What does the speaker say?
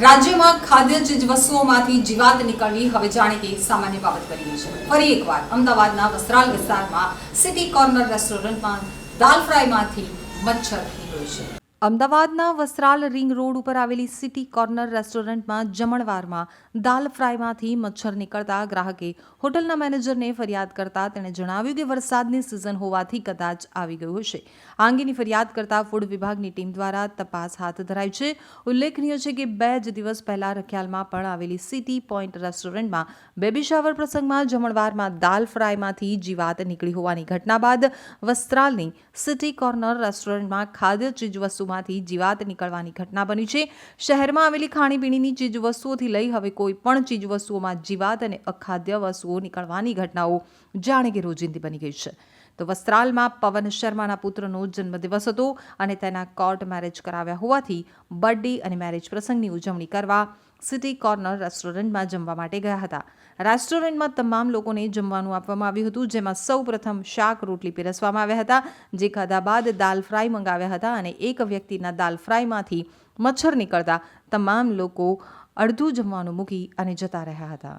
રાજ્યમાં ખાદ્ય ચીજવસ્તુઓમાંથી જીવાત નીકળવી હવે જાણે કે સામાન્ય બાબત બની છે. ફરી એકવાર અમદાવાદના વસ્ત્રાલ વિસ્તારમાં સિટી કોર્નર રેસ્ટોરન્ટમાં દાલ ફ્રાયમાંથી મચ્છર નીકળ્યું છે. અમદાવાદના વસ્ત્રાલ રિંગ રોડ ઉપર આવેલી સિટી કોર્નર રેસ્ટોરન્ટમાં જમણવારમાં દાલ ફ્રાયમાંથી મચ્છર નીકળતા ગ્રાહકે હોટલના મેનેજરને ફરિયાદ કરતા તેણે જણાવ્યું કે વરસાદની સિઝન હોવાથી કદાચ આવી ગયું હશે. આ અંગેની ફરિયાદ કરતા ફૂડ વિભાગની ટીમ દ્વારા તપાસ હાથ ધરાઈ છે. ઉલ્લેખનીય છે કે બે જ દિવસ પહેલા રખિયાલમાં પણ આવેલી સિટી પોઈન્ટ રેસ્ટોરન્ટમાં બેબી શાવર પ્રસંગમાં જમણવારમાં દાલ ફ્રાયમાંથી જીવાત નીકળી હોવાની ઘટના બાદ વસ્ત્રાલની સિટી કોર્નર રેસ્ટોરન્ટમાં ખાદ્ય ચીજવસ્તુમાંથી જીવાત નીકળવાની ઘટના બની છે. શહેરમાં આવેલી ખાણીપીણીની ચીજવસ્તુઓથી લઈ હવે કોઈ પણ ચીજવસ્તુઓમાં જીવાત અને અખાદ્ય વસ્તુઓ નીકળવાની ઘટનાઓ જાણે કે રોજિંદી બની ગઈ છે. તો વસ્ત્રાલમાં પવન શર્માના પુત્રનો જન્મદિવસ હતો અને તેના કોર્ટ મેરેજ કરાવ્યા હોવાથી બર્થડે અને મેરેજ પ્રસંગની ઉજવણી કરવા સિટી કોર્નર રેસ્ટોરન્ટમાં જમવા માટે ગયા હતા. રેસ્ટોરન્ટમાં તમામ લોકોને જમવાનું આપવામાં આવ્યું હતું, જેમાં સૌ પ્રથમ શાક રોટલી પીરસવામાં આવ્યા હતા, જે ખાધા બાદ દાલ ફ્રાય મંગાવ્યા હતા અને એક વ્યક્તિના દાલ ફ્રાયમાંથી મચ્છર નીકળતા તમામ લોકો અડધું જમવાનું મૂકી અને જતા રહ્યા હતા.